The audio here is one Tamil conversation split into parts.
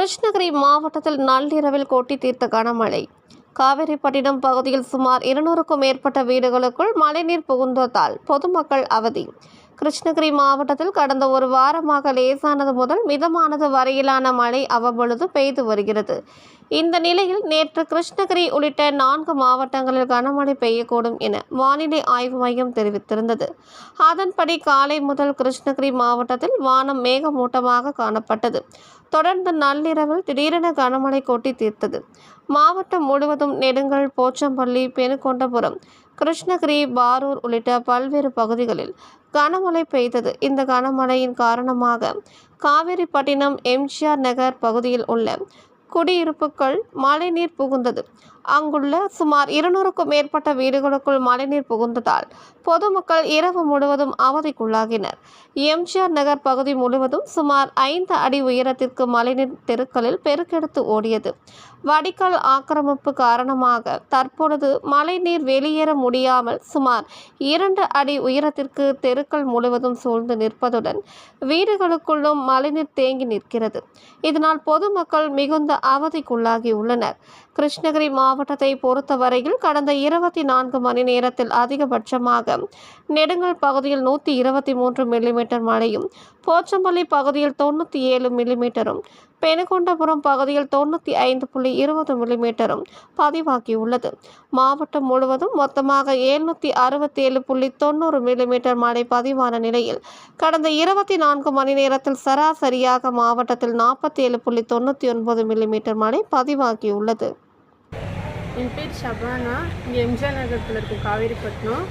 கிருஷ்ணகிரி மாவட்டத்தில் நள்ளிரவில் கொட்டி தீர்த்த கனமழை. காவிரிப்பட்டினம் பகுதியில் சுமார் இருநூறுக்கும் மேற்பட்ட வீடுகளுக்குள் மழைநீர் புகுந்ததால் பொதுமக்கள் அவதி. கிருஷ்ணகிரி மாவட்டத்தில் கடந்த ஒரு வாரமாக லேசானது முதல் மிதமானது வரையிலான மழை அவ்வப்பொழுது பெய்து வருகிறது. இந்த நிலையில் நேற்று கிருஷ்ணகிரி உள்ளிட்ட நான்கு மாவட்டங்களில் கனமழை பெய்யக்கூடும் என வானிலை ஆய்வு மையம் தெரிவித்திருந்தது. அதன்படி காலை முதல் கிருஷ்ணகிரி மாவட்டத்தில் வானம் மேகமூட்டமாக காணப்பட்டது. தொடர்ந்து நள்ளிரவில் திடீரென கனமழை கொட்டி தீர்த்தது. மாவட்டம் முழுவதும் நெடுங்கல் போச்சம்பள்ளி பெனுகொண்டபுரம் கிருஷ்ணகிரி பாரூர் உள்ளிட்ட பல்வேறு பகுதிகளில் கனமழை பெய்தது. இந்த கனமழையின் காரணமாக காவேரிப்பட்டினம் எம்ஜிஆர் நகர் பகுதியில் உள்ள குடியிருப்புகள் மழைநீர் புகுந்தது. அங்குள்ள சுமார் இருநூறுக்கும் மேற்பட்ட வீடுகளுக்குள் மழைநீர் புகுந்ததால் பொதுமக்கள் இரவு முழுவதும் அவதிக்குள்ளாகினர். எம்ஜிஆர் நகர் பகுதி முழுவதும் சுமார் ஐந்து அடி உயரத்திற்கு மழைநீர் தெருக்களில் பெருக்கெடுத்து ஓடியது. வடிகால் ஆக்கிரமிப்பு காரணமாக தற்பொழுது மழைநீர் வெளியேற முடியாமல் சுமார் இரண்டு அடி உயரத்திற்கு தெருக்கள் முழுவதும் சூழ்ந்து நிற்பதுடன் வீடுகளுக்குள்ளும் மழைநீர் தேங்கி நிற்கிறது. இதனால் பொதுமக்கள் மிகுந்த அவதிக்குள்ளாகி உள்ளனர் கிருஷ்ணகிரி மாவட்டத்தை பொறுத்தவரையில் கடந்த இருபத்தி நான்கு மணி நேரத்தில் அதிகபட்சமாக நெடுங்கல் பகுதியில் நூற்றி இருபத்தி மூன்று மில்லிமீட்டர் மழையும் போச்சம்பள்ளி பகுதியில் தொண்ணூற்றி ஏழு மில்லிமீட்டரும் பெனுகொண்டபுரம் பகுதியில் தொண்ணூற்றி ஐந்து புள்ளி இருபது மில்லிமீட்டரும் பதிவாகியுள்ளது. மாவட்டம் முழுவதும் மொத்தமாக எழுநூற்றி அறுபத்தேழு புள்ளி தொண்ணூறு மில்லிமீட்டர் மழை பதிவான நிலையில் கடந்த இருபத்தி நான்கு மணி நேரத்தில் சராசரியாக மாவட்டத்தில் நாற்பத்தி ஏழு புள்ளி தொண்ணூற்றி ஒன்பது மில்லிமீட்டர் மழை பதிவாகியுள்ளது. என் பேர் ஷபானா. இங்கே எம்ஜிஆர் நகரத்தில் இருக்கும் காவேரிப்பட்டினம்.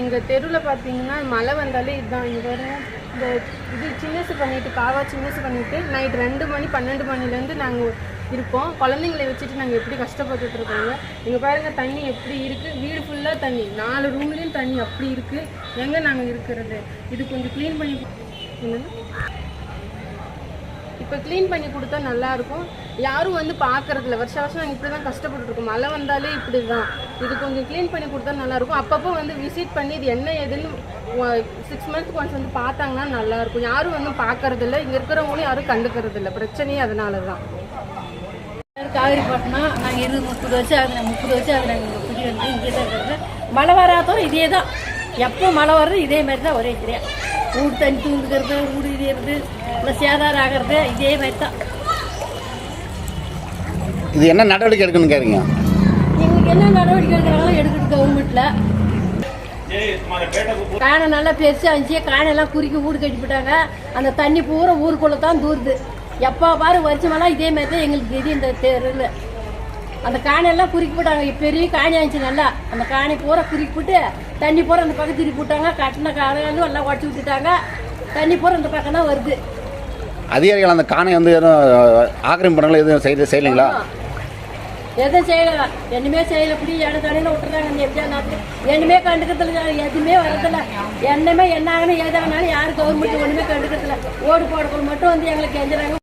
எங்கள் தெருவில் பார்த்தீங்கன்னா மழை வந்தாலே இதுதான் இங்கே வரும் இந்த இது சின்னசு பண்ணிட்டு காவா சின்னசு பண்ணிட்டு நைட் ரெண்டு மணி பன்னெண்டு மணிலேருந்து நாங்கள் இருப்போம் குழந்தைங்களை வச்சுட்டு நாங்கள் எப்படி கஷ்டப்பட்டுட்டு இருக்கோங்க? இங்கே பாருங்க தண்ணி எப்படி இருக்குது வீடு ஃபுல்லாக தண்ணி. நாலு ரூம்லேயும் தண்ணி அப்படி இருக்குது எங்கே நாங்கள் இருக்கிறது? இது கொஞ்சம் க்ளீன் பண்ணி என்னென்னா இப்போ க்ளீன் பண்ணி கொடுத்தா நல்லாயிருக்கும் யாரும் வந்து பார்க்கறதில்ல. வருஷ வருஷம் நாங்கள் இப்படி தான் கஷ்டப்பட்டுருக்கோம் மழை வந்தாலே இப்படி தான் இது கொஞ்சம் க்ளீன் பண்ணி கொடுத்தா நல்லாயிருக்கும் அப்பப்போ வந்து விசிட் பண்ணி இது என்ன ஏதுன்னு சிக்ஸ் மந்த்க்கு ஒன்ஸ் வந்து பார்த்தாங்கன்னா நல்லாயிருக்கும் யாரும் வந்து பார்க்கறதில்ல. இங்கே இருக்கிறவங்களும் யாரும் கண்டுக்கிறதில்ல. பிரச்சனையே அதனால தான் காவிரிப்பட்டினம் நாங்கள் இருபது முப்பது வருஷம் ஆகுது. முப்பது வருஷம் ஆகுது நாங்கள் குடி வந்து இங்கே தான் இருக்கிறது. மழை வராதோ இதே தான் எப்போ மழை வர்றது இதே மாதிரி தான் ஒரே தெரியா வீடு தண்ணி தூண்டுக்கிறது வீடு இதேறது இல்லை சேதாரம் ஆகிறது இதே மாதிரி தான். இது என்ன நடவடிக்கை எடுக்கணும்னு கேட்குறீங்க எங்களுக்கு என்ன நடவடிக்கை எடுக்கிறாங்களோ எடுக்குது கவர்மெண்ட்டில் காணை நல்லா பெருசு அஞ்சு காணையெல்லாம் குறுக்கி வீடு கட்டிவிட்டாங்க அந்த தண்ணி பூரா ஊருக்குள்ளே தான் தூருது. எப்போ பாரு வருஷமெல்லாம் இதே மாதிரி தான் எங்களுக்கு தெரியும் இந்த தெருவில் அந்த காணையெல்லாம் குறுக்கி போட்டாங்க. பெரிய காணி ஆச்சு நல்லா. அந்த காணி பூரா குறுக்கி போட்டு தண்ணி பூரா அந்த பக்கம் திருப்பி போட்டாங்க கட்டின காணையாலும் எல்லாம் உடச்சி விட்டுட்டாங்க. தண்ணி பூரா இந்த பக்கம் தான் வருது. அதிகாரிகள் அந்த காணை வந்து எதுவும் பண்ணல எதுவும் செய்ய செய்யலைங்களா? எதுவும் செய்யல. என்னமே செய்யல. இப்படி இட தடையில விட்டுறாங்க. இந்த எப்படியா நாட்டு என்னமே கண்டுக்கிறதுல எதுவுமே வரதில்ல என்னமே என்ன ஆகணும் ஏதாகனாலும் யாரும் கவர்மெண்ட் ஒண்ணுமே கண்டுக்கிறதுல ஓடு போடுறது மட்டும் வந்து எங்களுக்கு எஞ்சுறாங்க